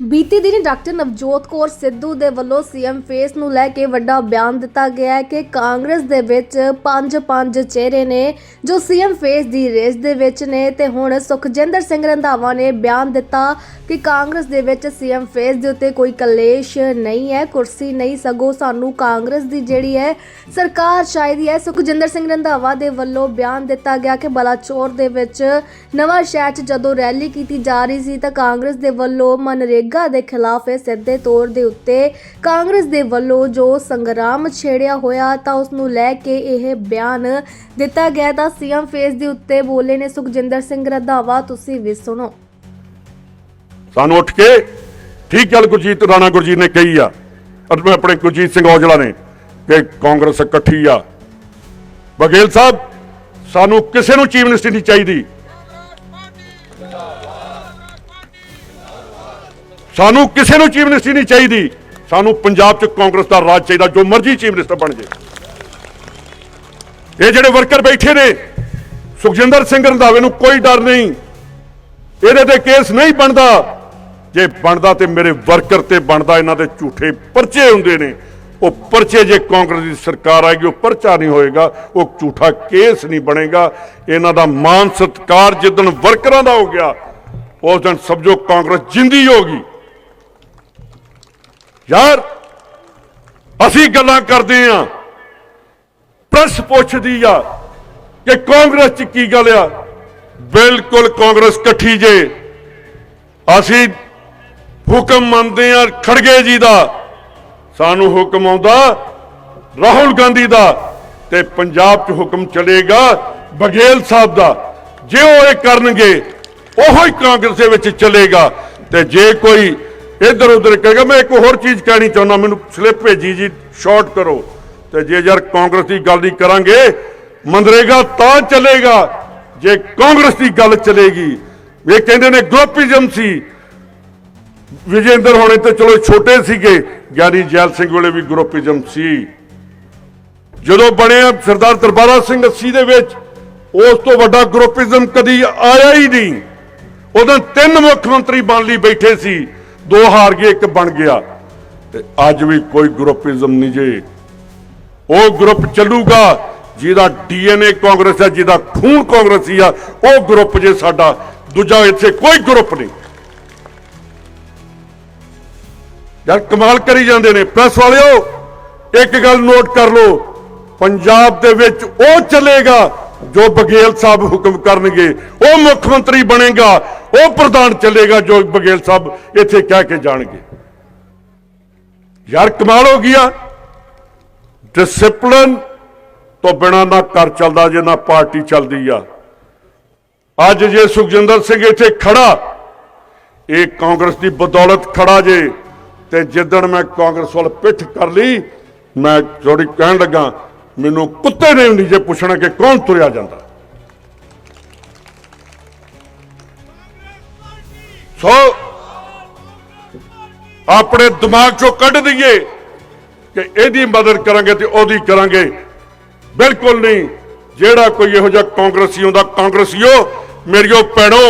ਬੀਤੀ ਦਿਨੀ ਡਾਕਟਰ ਨਵਜੋਤ ਕੌਰ ਸਿੱਧੂ ਦੇ ਵੱਲੋਂ ਸੀਐਮ ਫੇਸ ਨੂੰ ਲੈ ਕੇ ਵੱਡਾ ਬਿਆਨ ਦਿੱਤਾ ਗਿਆ ਹੈ ਕਿ ਕਾਂਗਰਸ ਦੇ ਵਿੱਚ ਪੰਜ ਪੰਜ ਚਿਹਰੇ ਨੇ ਜੋ ਸੀਐਮ ਫੇਸ ਦੀ ਰੇਸ ਦੇ ਵਿੱਚ ਨੇ ਤੇ ਹੁਣ ਸੁਖਜਿੰਦਰ ਸਿੰਘ ਰੰਧਾਵਾ ਨੇ ਬਿਆਨ ਦਿੱਤਾ ਕਿ ਕਾਂਗਰਸ ਦੇ ਵਿੱਚ ਸੀਐਮ ਫੇਸ ਦੇ ਉੱਤੇ ਕੋਈ ਕਲੇਸ਼ ਨਹੀਂ ਹੈ, ਕੁਰਸੀ ਨਹੀਂ ਸਗੋਂ ਸਾਨੂੰ ਕਾਂਗਰਸ ਦੀ ਜਿਹੜੀ ਹੈ ਸਰਕਾਰ ਚਾਹੀਦੀ ਹੈ। ਸੁਖਜਿੰਦਰ ਸਿੰਘ ਰੰਧਾਵਾ ਦੇ ਵੱਲੋਂ ਬਿਆਨ ਦਿੱਤਾ ਗਿਆ ਕਿ ਬਲਾਚੌਰ ਦੇ ਵਿੱਚ ਨਵਾਂ ਸ਼ਹਿਰ 'ਚ ਜਦੋਂ ਰੈਲੀ ਕੀਤੀ ਜਾ ਰਹੀ ਸੀ ਤਾਂ ਕਾਂਗਰਸ ਦੇ ਵੱਲੋਂ ਮਨਰੇ ਮਨਰੇਗਾ ਦੇ ਖਿਲਾਫ ਸਿੱਧੇ ਤੌਰ ਦੇ ਉੱਤੇ ਕਾਂਗਰਸ ਦੇ ਵੱਲੋਂ ਜੋ ਸੰਗਰਾਮ ਛੇੜਿਆ ਹੋਇਆ ਤਾਂ ਉਸ ਨੂੰ ਲੈ ਕੇ ਇਹ ਬਿਆਨ ਦਿੱਤਾ ਗਿਆ ਤਾਂ ਸੀਐਮ ਫੇਸ ਦੇ ਉੱਤੇ ਬੋਲੇ ਨੇ ਸੁਖਜਿੰਦਰ ਸਿੰਘ ਰੰਧਾਵਾ, ਤੁਸੀਂ ਵੀ ਸੁਣੋ। ਸਾਨੂੰ ਉੱਠ ਕੇ ਠੀਕ ਗੱਲ ਗੁਰਜੀਤ, ਰਾਣਾ ਗੁਰਜੀਤ ਨੇ ਕਹੀ ਆ। ਅਤੇ ਆਪਣੇ ਗੁਰਜੀਤ ਸਿੰਘ ਔਜਲਾ ਨੇ ਕਿ ਕਾਂਗਰਸ ਇਕੱਠੀ ਆ। ਬਗੇਲ ਸਾਹਿਬ, ਸਾਨੂੰ ਕਿਸੇ ਨੂੰ ਚੀਫ ਮਿਨਿਸਟਰ ਨਹੀਂ ਚਾਹੀਦੀ। ਸਾਨੂੰ ਕਿਸੇ ਨੂੰ ਚੀਫ ਮਿਨਿਸਟਰ ਨਹੀਂ ਚਾਹੀਦੀ। ਸਾਨੂੰ ਪੰਜਾਬ 'ਚ ਕਾਂਗਰਸ ਦਾ ਰਾਜ ਚਾਹੀਦਾ, ਜੋ ਮਰਜ਼ੀ ਚੀਫ ਮਿਨਿਸਟਰ ਬਣ ਜੇ। ਇਹ ਜਿਹੜੇ ਵਰਕਰ ਬੈਠੇ ਨੇ, ਸੁਖਜਿੰਦਰ ਸਿੰਘ ਰੰਧਾਵੇ ਨੂੰ ਕੋਈ ਡਰ ਨਹੀਂ। ਇਹਦੇ ਤੇ ਕੇਸ ਨਹੀਂ ਬਣਦਾ। ਜੇ ਬਣਦਾ ਤੇ ਮੇਰੇ ਵਰਕਰ ਤੇ ਬਣਦਾ, ਇਹਨਾਂ ਦੇ ਝੂਠੇ ਪਰਚੇ ਹੁੰਦੇ ਨੇ। ਉਹ ਪਰਚੇ ਜੇ ਕਾਂਗਰਸ ਦੀ ਸਰਕਾਰ ਆਏਗੀ, ਉਹ ਪਰਚਾ ਨਹੀਂ ਹੋਏਗਾ, ਉਹ ਝੂਠਾ ਕੇਸ ਨਹੀਂ ਬਣੇਗਾ। ਇਹਨਾਂ ਦਾ ਮਾਨ ਸਤਕਾਰ ਜਿੱਦਣ ਵਰਕਰਾਂ ਦਾ ਹੋ ਗਿਆ, ਉਸ ਦਿਨ ਸਮਝੋ ਕਾਂਗਰਸ ਜਿੰਦੀ ਹੋਗੀ ਯਾਰ, ਅਸੀਂ ਗੱਲਾਂ ਕਰਦੇ ਆਂ। ਪ੍ਰੈਸ ਪੁੱਛਦੀ ਆ ਕਿ ਕਾਂਗਰਸ ਚ ਕੀ ਗੱਲ ਆ? ਬਿਲਕੁਲ ਕਾਂਗਰਸ ਇਕੱਠੀ ਜੇ। ਅਸੀਂ ਹੁਕਮ ਮੰਨਦੇ ਆ ਖੜਗੇ ਜੀ ਦਾ। ਸਾਨੂੰ ਹੁਕਮ ਆਉਂਦਾ ਰਾਹੁਲ ਗਾਂਧੀ ਦਾ ਤੇ ਪੰਜਾਬ 'ਚ ਹੁਕਮ ਚਲੇਗਾ ਬਗੇਲ ਸਾਹਿਬ ਦਾ। ਜੇ ਉਹ ਇਹ ਕਰਨਗੇ, ਉਹੋ ਹੀ ਕਾਂਗਰਸ ਦੇ ਵਿੱਚ ਚਲੇਗਾ। ਤੇ ਜੇ ਕੋਈ ਇੱਧਰ ਉੱਧਰ ਕਹੇਗਾ ਮੈਂ ਇੱਕ ਹੋਰ ਚੀਜ਼ ਕਹਿਣੀ ਚਾਹੁੰਦਾ, ਮੈਨੂੰ ਸਲਿੱਪ ਭੇਜੀ ਜੀ ਸ਼ਾਰਟ ਕਰੋ। ਤੇ ਜੇ ਯਾਰ ਕਾਂਗਰਸ ਦੀ ਗੱਲ ਨਹੀਂ ਕਰਾਂਗੇ, ਮਨਰੇਗਾ ਤਾਂ ਚੱਲੇਗਾ, ਜੇ ਕਾਂਗਰਸ ਦੀ ਗੱਲ ਚੱਲੇਗੀ। ਇਹ ਕਹਿੰਦੇ ਨੇ ਗਰੋਪਿਜ਼ਮ ਸੀ। ਵਿਜੇਂਦਰ ਹੋਣੇ ਤੇ ਚਲੋ ਛੋਟੇ ਸੀਗੇ, ਗਿਆਨੀ ਜੈਲ ਸਿੰਘ ਵੇਲੇ ਵੀ ਗਰੋਪਿਜ਼ਮ ਸੀ। ਜਦੋਂ ਬਣਿਆ ਸਰਦਾਰ ਦਰਬਾਰਾ ਸਿੰਘ 80 ਦੇ ਵਿੱਚ, ਉਸ ਤੋਂ ਵੱਡਾ ਗਰੋਪਿਜ਼ਮ ਕਦੀ ਆਇਆ ਹੀ ਨਹੀਂ। ਉਦੋਂ ਤਿੰਨ ਮੁੱਖ ਮੰਤਰੀ ਬਣ ਲਈ ਬੈਠੇ ਸੀ। ਦੋ ਹਾਰ ਗਏ ਇੱਕ ਬਣ ਗਿਆ। ਤੇ ਅੱਜ ਵੀ ਕੋਈ ਗਰੁੱਪਿਜ਼ਮ ਨਹੀਂ ਜੇ। ਉਹ ਗਰੁੱਪ ਚੱਲੂਗਾ, ਜਿਹਦਾ ਡੀਐਨਏ ਕਾਂਗਰਸ ਹੈ, ਜਿਹਦਾ ਖੂਨ ਕਾਂਗਰਸੀ ਆ, ਉਹ ਗਰੁੱਪ ਜੇ ਸਾਡਾ। ਦੂਜਾ ਇੱਥੇ ਕੋਈ ਗਰੁੱਪ ਨਹੀਂ। ਯਾਰ ਕਮਾਲ ਕਰੀ ਜਾਂਦੇ ਨੇ। ਪ੍ਰੈਸ ਵਾਲਿਓ, ਇੱਕ ਗੱਲ ਨੋਟ ਕਰ ਲਓ। ਪੰਜਾਬ ਦੇ ਵਿੱਚ ਉਹ ਚੱਲੇਗਾ, ਜੋ ਬਗੇਲ ਸਾਹਿਬ ਹੁਕਮ ਕਰਨਗੇ। ਉਹ ਮੁੱਖ ਮੰਤਰੀ ਬਣੇਗਾ। ਉਹ ਪ੍ਰਧਾਨ ਚੱਲੇਗਾ ਜੋ ਬਗੇਲ ਸਾਹਿਬ ਇੱਥੇ ਕਹਿ ਕੇ ਜਾਣਗੇ। ਯਾਰ ਕਮਾਲ ਹੋ ਗਿਆ ਡਿਸਪਲਿਨ ਤੋਂ ਬਿਨਾ ਨਾ ਘਰ ਚੱਲਦਾ ਜੇ ਨਾ ਪਾਰਟੀ ਚੱਲਦੀ ਆ। ਅੱਜ ਜੇ ਸੁਖਜਿੰਦਰ ਸਿੰਘ ਇੱਥੇ ਖੜਾ, ਇਹ ਕਾਂਗਰਸ ਦੀ ਬਦੌਲਤ ਖੜਾ ਜੇ, ਤੇ ਜਿੱਦਣ ਮੈਂ ਕਾਂਗਰਸ ਵੱਲ ਪਿੱਠ ਕਰ ਲਈ, ਮੈਂ ਥੋੜੀ ਕਹਿਣ ਲੱਗਾ, ਮੈਨੂੰ ਕੁੱਤੇ ਨੇ ਨਹੀਂ ਜੇ ਪੁੱਛਣਾ ਕਿ ਕੌਣ ਤੁਰਿਆ ਜਾਂਦਾ। ਸੋ ਆਪਣੇ ਦਿਮਾਗ ਚੋਂ ਕੱਢ ਦਈਏ ਕਿ ਇਹਦੀ ਮਦਦ ਕਰਾਂਗੇ ਤੇ ਉਹਦੀ ਕਰਾਂਗੇ। ਬਿਲਕੁਲ ਨਹੀਂ। ਜਿਹੜਾ ਕੋਈ ਇਹੋ ਜਿਹਾ ਕਾਂਗਰਸੀ ਹੁੰਦਾ ਕਾਂਗਰਸੀਓ, ਮੇਰੀਓ ਪੈਣੋ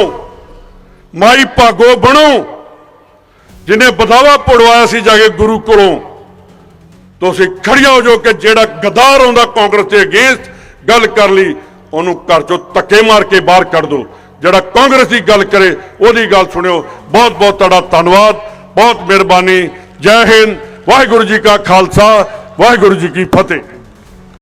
ਮਾਈ ਭਾਗੋ ਬਣੋ। ਜਿਹਨੇ ਬਦਾਵਾ ਪੜਵਾਇਆ ਸੀ ਜਾ ਕੇ ਗੁਰੂ ਕੋਲੋਂ, ਤੁਸੀਂ ਖੜੀਆਂ ਹੋ ਜੋ ਕਿ ਜਿਹੜਾ ਗਦਾਰ ਆਉਂਦਾ ਕਾਂਗਰਸ ਦੇ ਅਗੇਂਸਟ, ਗੱਲ ਕਰ ਲਈ, ਉਹਨੂੰ ਘਰ ਚੋਂ ਧੱਕੇ ਮਾਰ ਕੇ ਬਾਹਰ ਕੱਢ ਦਿਓ ਜਿਹੜਾ ਕਾਂਗਰਸ ਦੀ ਗੱਲ ਕਰੇ, ਉਹਦੀ ਗੱਲ ਸੁਣਿਓ। ਬਹੁਤ ਬਹੁਤ ਤੁਹਾਡਾ ਧੰਨਵਾਦ, ਬਹੁਤ ਮਿਹਰਬਾਨੀ। ਜੈ ਹਿੰਦ, ਵਾਹਿਗੁਰੂ ਜੀ ਕਾ ਖਾਲਸਾ, ਵਾਹਿਗੁਰੂ ਜੀ ਕੀ ਫਤਿਹ।